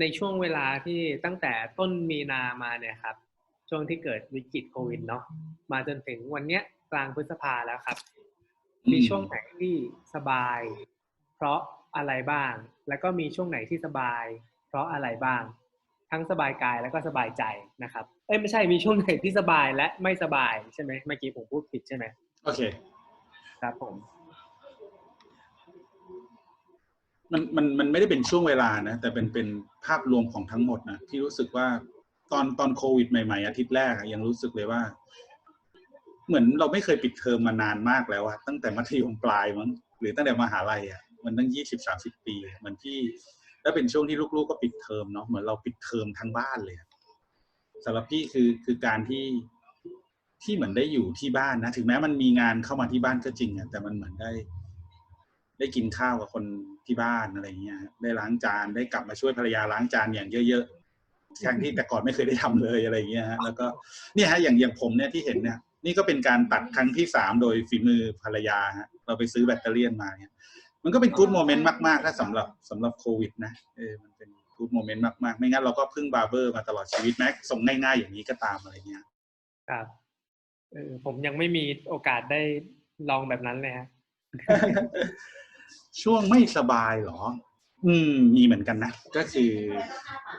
ในช่วงเวลาที่ตั้งแต่ต้นมีนามาเนี่ยครับ ช่วงที่เกิดวิกฤตโควิดเนาะมาจนถึงวันเนี้ยกลางพฤษภาแล้วครับ มีช่วงไหนที่สบาย เพราะอะไรบ้าง แล้วก็มีช่วงไหนที่สบาย เพราะอะไรบ้าง ทั้งสบายกายแล้วก็สบายใจนะครับ เอ้ยไม่ใช่มีช่วงไหนที่สบายและไม่สบายใช่ไหมเมื่อกี้ผมพูดผิดใช่ไหมโอเค ครับผม มันมันมันไม่ได้เป็นช่วงเวลานะแต่เป็นเป็นภาพรวมของทั้งหมดนะที่รู้สึกว่าตอนตอนโควิดใหม่ๆอาทิตย์แรกอะยังรู้สึกเลยว่า เหมือนเราไม่เคยปิดเทอมมานานมากแล้วอะตั้งแต่มัธยมปลายมั้งหรือตั้งแต่มหาลัยอะมันตั้งยี่สิบสามสิบปีเหมือนที่แล้วเป็นช่วงที่ลูกๆก็ปิดเทอมเนาะเหมือนเราปิดเทอมทั้งบ้านเลยสำหรับพี่คือคือการที่ที่เหมือนได้อยู่ที่บ้านนะ ถึงแม้มันมีงานเข้ามาที่บ้านก็จริงอะแต่มันเหมือนได้ ได้กินข้าวกับคนที่บ้านอะไรเงี้ยฮะได้ล้างจานได้กลับมาช่วยภรรยาล้างจานอย่างเยอะๆทั้งที่แต่ก่อนไม่เคยได้ทำเลยอะไรเงี้ยฮะแล้วก็เนี่ยฮะอย่างอย่างผมเนี่ยที่เห็นเนี่ยนี่ก็เป็นการตัดครั้งที่สามโดยฝีมือภรรยาฮะเราไปซื้อแบตเตอรี่ยนมาเนี่ยมันก็เป็นกู๊ดโมเมนต์มากๆ ถ้าสำหรับสำหรับโควิด นะเออมันเป็นกู๊ดโมเมนต์มากๆ ไม่งั้นเราก็พึ่งบาร์เบอร์มาตลอดชีวิตแม้ส่งง่ายๆอย่างนี้ก็ตามอะไรเงี้ยครับเออผมยังไม่มีโอกาสได้ลองแบบนั้นเลยฮะ ช่วงไม่สบายเหรอ อืม มีเหมือนกันนะ ก็คือ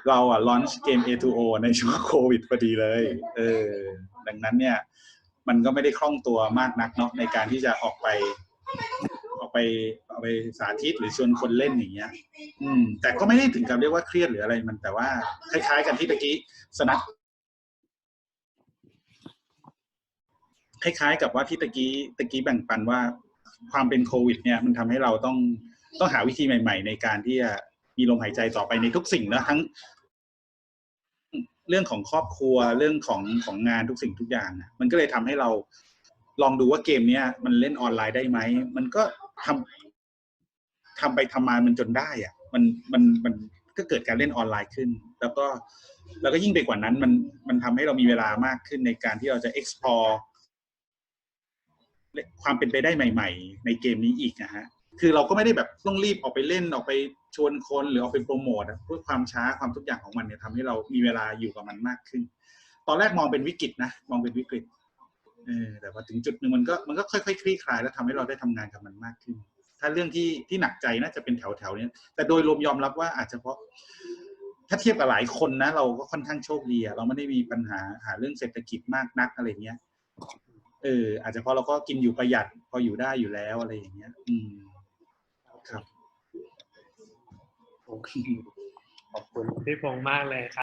เราอะลอนช์เกม A2O ในช่วงโควิดพอดีเลย เออ ดังนั้นเนี่ย มันก็ไม่ได้คล่องตัวมากนักเนาะในการที่จะออกไป ออกไปออกไปสาธิตหรือชวนคนเล่นอย่างเงี้ย อืม แต่ก็ไม่ได้ถึงกับเรียกว่าเครียดหรืออะไรมันแต่ว่า คล้าย ๆ กันที่ตะกี้สนับคล้ายๆ กับว่าที่ตะกี้ตะกี้แบ่งปันว่า ความเป็นโควิด เนี่ยมันทำให้เราต้องต้องหาวิธีใหม่ ๆ ในการที่จะมีลมหายใจต่อไปในทุกสิ่งนะทั้ง เรื่องของครอบครัวเรื่องของของงานทุกสิ่งทุกอย่างนะมันก็เลยทำให้เราลองดูว่าเกมเนี้ยมันเล่นออนไลน์ได้ไหมมันก็ทำทำไปทำมามันจนได้อะ มันมันมันก็เกิดการเล่นออนไลน์ขึ้น แล้วก็แล้วก็ยิ่งไปกว่านั้นมันมันทำให้เรามีเวลามากขึ้นในการที่เราจะ explore ความเป็นไปได้ใหม่ ๆ ในเกมนี้อีกนะฮะคือเราก็ไม่ได้แบบต้องรีบออกไปเล่นออกไปชวนคนหรือออกไปโปรโมทเพื่อความช้าความทุกอย่างของมันเนี่ยทำให้เรามีเวลาอยู่กับมันมากขึ้น ตอนแรกมองเป็นวิกฤตนะ มองเป็นวิกฤตเออแต่พอถึงจุดหนึ่งมันก็มันก็ค่อยๆคลี่คลาย แล้วทำให้เราได้ทำงานกับมันมากขึ้น ถ้าเรื่องที่ที่หนักใจน่าจะเป็นแถวๆนี้แต่โดยรวมยอมรับว่าอาจจะเพราะถ้าเทียบกับหลายคนนะ เราก็ค่อนข้างโชคดีอะเราไม่ได้มีปัญหาหาเรื่องเศรษฐกิจมากนักอะไรเงี้ย เอออาจจะเพราะเราก็กินอยู่ประหยัดพออยู่ได้อยู่แล้วอะไรอย่างเงี้ย อืมครับ โอเคขอบคุณพี่พงษ์มากเลยครับ